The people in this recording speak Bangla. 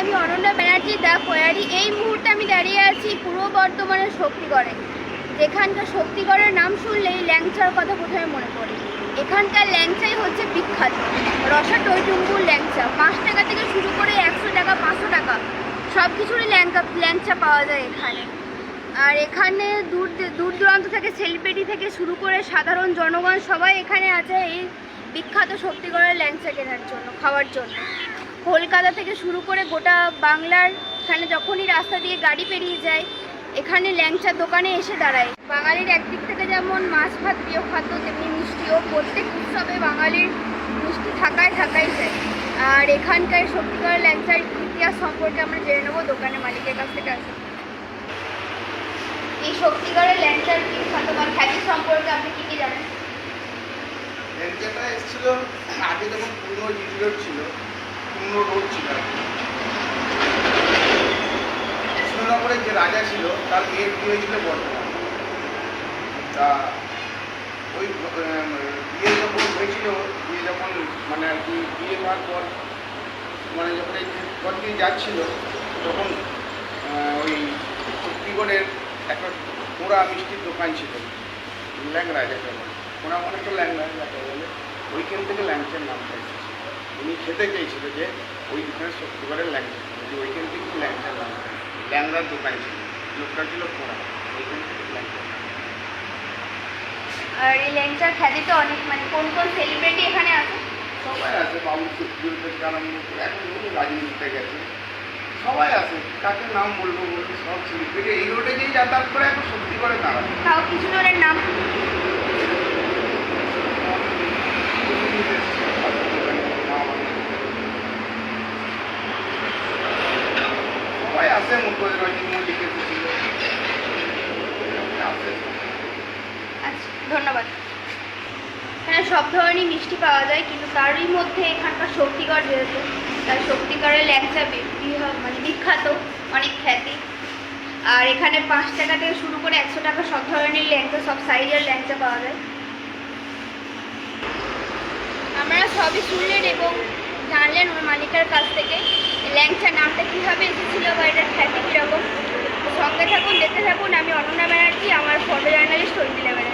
আমি অনন্যা ব্যানার্জি দা কোয়ারি এই মুহূর্তে আমি দাঁড়িয়ে আছি পূর্ব বর্ধমানের শক্তিগড়ে। যেখানকার শক্তিগড়ের নাম শুনলেই ল্যাংচার কথা প্রথমে মনে পড়ে। এখানকার ল্যাংচাই হচ্ছে বিখ্যাত। রসা টইটুম্বুর ল্যাংচা। পাঁচ টাকা থেকে শুরু করে একশো টাকা, পাঁচশো টাকা সব কিছুরই ল্যাংকা ল্যাংচা পাওয়া যায় এখানে। আর এখানে দূর দূর দূরান্ত থেকে সেলিব্রিটি থেকে শুরু করে সাধারণ জনগণ সবাই এখানে আছে এই বিখ্যাত শক্তিগড়ের ল্যাংচা কেনার জন্য, খাওয়ার জন্য। কলকাতা থেকে শুরু করে গোটা বাংলার, এখানে যখনই রাস্তা দিয়ে গাড়ি পেরিয়ে যায়, এখানে ল্যাংচার দোকানে এসে দাঁড়ায়। বাঙালির একদিক থেকে যেমন মাছ ভাত, প্রিয় খাদ্য, তেমনি মিষ্টিও প্রত্যেক উৎসবে বাঙালির মিষ্টি থাকায় থাকাই যায়। আর এখানকার শক্তিগড়ের ল্যাংচার ইতিহাস সম্পর্কে আমরা জেনে নেব, দোকানের মালিকের কাছ থেকে আসে এই শক্তিগড়ের ল্যাংচার বিখ্যাত বা খ্যাতি সম্পর্কে আপনি কী কী জানেন? ল্যাংচাটা এসেছিল আগে যখন জিডি ছিল পুরনো রোড ছিল আর কি। কৃষ্ণনগরের যে রাজা ছিল, তার মেয়ের বিয়ে হয়েছিল বর্ধমান। তা ওই বিয়ে যখন হয়েছিল, বিয়ে যখন মানে আর কি, বিয়ে হওয়ার পর মানে যখন এই ঘর দিয়ে যাচ্ছিল, তখন ওই শক্তিগড়ের একটা পোড়া মিষ্টির দোকান ছিল ল্যাংড়া যাকে বলে। ওরা মনে তো ল্যাংড়া যাকে বলে। ওইখান থেকে ল্যাংচার নাম এসেছে উনি খেতে চেয়েছিল যে ওই দোকানে শক্তিগড়ের ল্যাংচা ওইখান থেকে ল্যাংচার নাম ল্যাংড়ার দোকান ছিল। লোকটা ছিল পোড়া। ওইখান থেকে আর এই ল্যাংচার খ্যাতি তো অনেক মানে কোন কোন সেলিব্রিটি এখানে আছে? সবাই আছে বাবু সুপ্রিয় থেকে আরম্ভ করে এখন রাজনীতিতে গেছে। সবাই আছে কাকে নাম বলব বলব সব সেলিব্রিটি এই রোডে গিয়ে যাতায়াত করে এখন সত্যি করে দাঁড়াবে। তাও কিছু জনের নাম সবাই আছে মুখ্যমন্ত্রী রঞ্জিত মল্লিক এসেছিল আছে আচ্ছা ধন্যবাদ। এখানে সব ধরনের মিষ্টি পাওয়া যায়, কিন্তু তারই মধ্যে এখানকার শক্তিগড় যেহেতু, তাই শক্তিগড়ের ল্যাংচা মানে বিখ্যাত, অনেক খ্যাতি। আর এখানে পাঁচ টাকা থেকে শুরু করে একশো টাকা সব ধরনের ল্যাংচা, সব সাইজের ল্যাংচা পাওয়া যায়। আমরা সবই শুনলেন এবং জানলেন ওর মালিকের কাছ থেকে। ল্যাংচা নামটা কীভাবে এসেছিল বা এটার খ্যাতি কীরকম? সঙ্গে থাকুন, দেখতে থাকুন। আমি অনন্যা ব্যানার্জি, আমার ফটো জার্নালিস্ট অঞ্জিলা ব্যানার্জি।